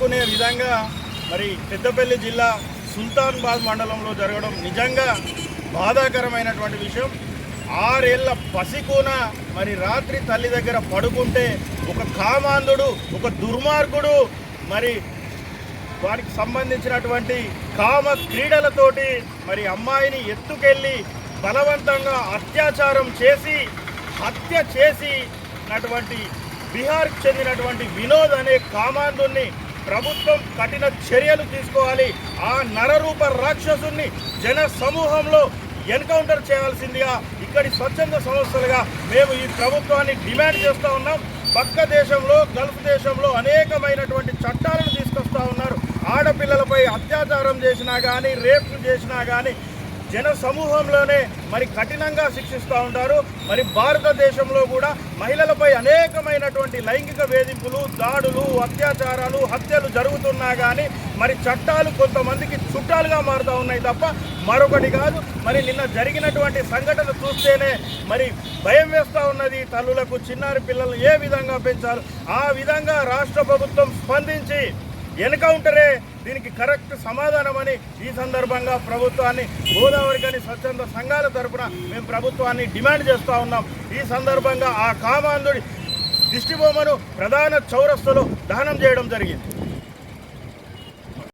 ఎప్పుకునే విధంగా మరి పెద్దపల్లి జిల్లా సుల్తాన్బాద్ మండలంలో జరగడం నిజంగా బాధాకరమైనటువంటి విషయం. ఆరేళ్ళ పసికూన మరి రాత్రి తల్లి దగ్గర పడుకుంటే ఒక కామాంధుడు ఒక దుర్మార్గుడు మరి వారికి సంబంధించినటువంటి కామ క్రీడలతోటి మరి అమ్మాయిని ఎత్తుకెళ్ళి బలవంతంగా అత్యాచారం చేసి హత్య చేసినటువంటి బీహార్కి చెందినటువంటి వినోద్ అనే కామాంధుణ్ణి ప్రభుత్వం కఠిన చర్యలు తీసుకోవాలి. ఆ నరరూప రాక్షసుని జన సమూహంలో ఎన్కౌంటర్ చేయాల్సిందిగా ఇక్కడి స్వచ్ఛంద సంస్థలుగా మేము ఈ ప్రభుత్వాన్ని డిమాండ్ చేస్తూ ఉన్నాం. పక్క దేశంలో గల్ఫ్ దేశంలో అనేకమైనటువంటి చట్టాలను తీసుకొస్తా ఉన్నారు. ఆడపిల్లలపై అత్యాచారం చేసినా కానీ రేప్ చేసినా కానీ జన సమూహంలోనే మరి కఠినంగా శిక్షిస్తూ ఉంటారు. మరి భారతదేశంలో కూడా మహిళలపై అనేకమైనటువంటి లైంగిక వేధింపులు దాడులు అత్యాచారాలు హత్యలు జరుగుతున్నా కానీ మరి చట్టాలు కొంతమందికి చుట్టాలుగా మారుతూ ఉన్నాయి తప్ప మరొకటి కాదు. మరి నిన్న జరిగినటువంటి సంఘటన చూస్తేనే మరి భయం వేస్తూ ఉన్నది. తల్లులకు చిన్నారి పిల్లలు ఏ విధంగా పెంచారు ఆ విధంగా రాష్ట్ర ప్రభుత్వం స్పందించి ఎన్కౌంటరే దీనికి కరెక్ట్ సమాధానం అని ఈ సందర్భంగా ప్రభుత్వాన్ని గోదావరి గని స్వచ్ఛంద సంఘాల తరపున మేము ప్రభుత్వాన్ని డిమాండ్ చేస్తూ ఉన్నాం. ఈ సందర్భంగా ఆ కామాంధుడి దిష్టిబొమ్మను ప్రధాన చౌరస్తులో దహనం చేయడం జరిగింది.